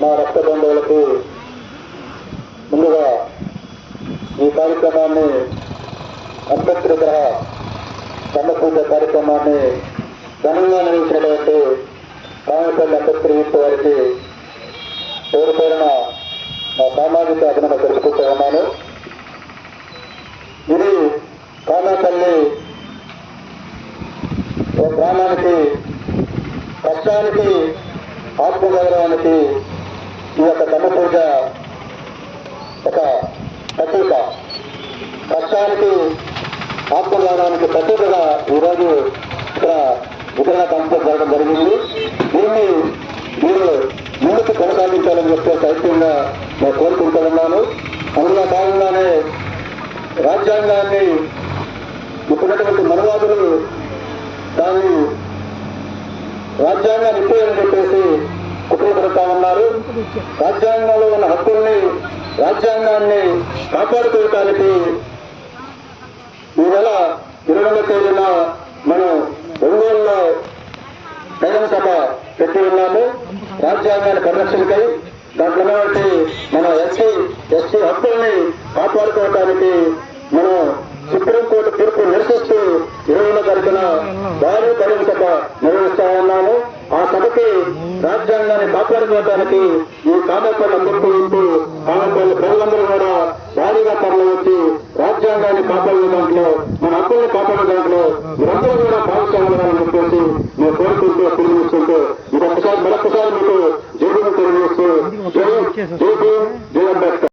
మా రక్త బంధువులకు ముందుగా ఈ కార్యక్రమాన్ని అంబేద్కర్ గ్రహ పూజ కార్యక్రమాన్ని ఘనంగా నిర్వహించినటువంటి రామపల్లి అంబేద్కర్ వారికి పేరు పేరున నా సామాజిక అభినందన తెలుసుకుంటూ ఉన్నాను. ఇది కానాపల్లి గ్రామానికి కష్టానికి ఆత్మగౌరవానికి ఈ యొక్క కన్న పూజ ఒక ప్రతీక. కష్టానికి ఆత్మగౌరవానికి ప్రతీకగా ఈరోజు ఇక్కడ విగ్రహ కంపెనీ జరగడం జరిగింది. దీన్ని మీరు ముందుకు కొనసాగించాలని చెప్పే సాహిత్యంగా నేను కోరుకుంటున్నాను అందులో భాగంగానే రాజ్యాంగాన్ని ఇప్పుడున్నటువంటి మనవాదులు దాన్ని రాజ్యాంగాన్ని ఇప్పేయని చెప్పేసి చేస్తా ఉన్నారు. రాజ్యాంగంలో ఉన్న హక్కుల్ని రాజ్యాంగాన్ని కాపాడుకోవటానికి ఈ నెల ఇరవై తేదీన మనం ఒంగోలులో బహిరంగ సభ పెట్టి ఉన్నాము. రాజ్యాంగాన్ని పరిరక్షణకై దాంట్లో ఉన్నటువంటి మన ఎస్సీ ఎస్టీ హక్కుల్ని కాపాడుకోవటానికి మనం సుప్రీంకోర్టు తీర్పు నిరసిస్తూ ఇరవై తారీఖున భారీ బహిరంగ సభ నిర్వహిస్తా ఉన్నాము. చేసి రాజ్యాంగాన్ని కాపాడుకోవడానికి ఈ కామేపల్లి అందరికీ ఇంటూ కామేపల్లి ప్రజలందరూ కూడా భారీగా తరలి వచ్చి రాజ్యాంగాన్ని కాపాడే దాంట్లో మన హక్కుల్ని కాపాడే దాంట్లో మీరందరూ కూడా భాగస్వామ్యాలని చెప్పేసి మేము కోరుకుంటూ తెలియజేసుకుంటూ ఇది ఒకసారి మరొకసారి మీకు జైలు తెలియజేస్తూ జై జై జై అంబేద్కర్.